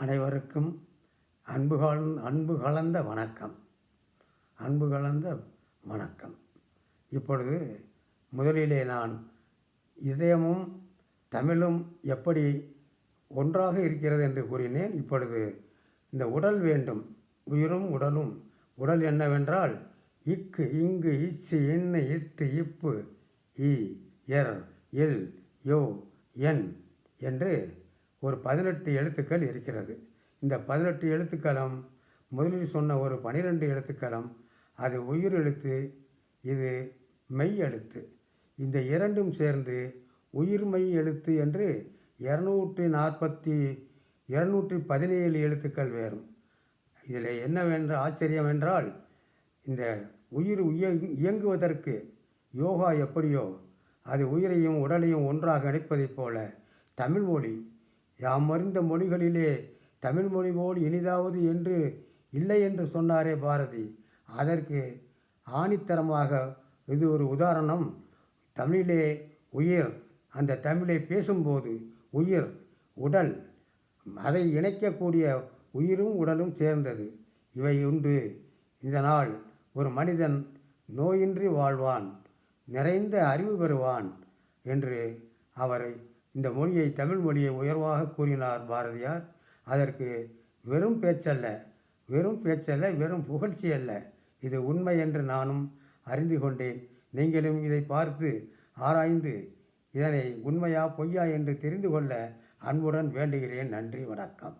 அனைவருக்கும் அன்பு கலந் அன்பு கலந்த வணக்கம். அன்பு கலந்த வணக்கம். இப்பொழுது முதலிலே நான் இதயமும் தமிழும் எப்படி ஒன்றாக இருக்கிறது என்று கூறினேன். இப்பொழுது இந்த உடல் வேண்டும் உயிரும் உடலும். உடல் என்னவென்றால் இக்கு இங்கு இச்சு இன்னு இத்து இப்பு இ எர் இல் யோ என் என்று ஒரு பதினெட்டு எழுத்துக்கள் இருக்கிறது. இந்த பதினெட்டு எழுத்துக்களும் முதலில் சொன்ன ஒரு பனிரெண்டு எழுத்துக்களும். அது உயிர் எழுத்து இது மெய் எழுத்து. இந்த இரண்டும் சேர்ந்து உயிர்மெய் எழுத்து என்று இரநூற்றி நாற்பத்தி இரநூற்றி பதினேழு எழுத்துக்கள் வேறும். இதில் என்னவென்ற ஆச்சரியம் என்றால் இந்த உயிர் இயங்குவதற்கு யோகா எப்படியோ அது உயிரையும் உடலையும் ஒன்றாக இணைப்பதைப் போல தமிழ்மொழி மொழி அறிந்த மொழிகளிலே தமிழ் மொழி போல் இனிதாவது என்று இல்லை என்று சொன்னாரே பாரதி. அதற்கு ஆணித்தரமாக இது ஒரு உதாரணம். தமிழிலே உயிர் அந்த தமிழை பேசும்போது உயிர் உடல் அதை இணைக்கக்கூடிய உயிரும் உடலும் சேர்ந்தது. இவை உண்டு. இதனால் ஒரு மனிதன் நோயின்றி வாழ்வான் நிறைந்த அறிவு பெறுவான் என்று அவரை இந்த மொழியை தமிழ் மொழியை உயர்வாக கூறினார் பாரதியார். அதற்கு வெறும் பேச்சல்ல வெறும் பேச்சல்ல வெறும் புகழ்ச்சி அல்ல. இது உண்மை என்று நானும் அறிந்து கொண்டேன். நீங்களும் இதை பார்த்து ஆராய்ந்து இதனை உண்மையா பொய்யா என்று தெரிந்து கொள்ள அன்புடன் வேண்டுகிறேன். நன்றி வணக்கம்.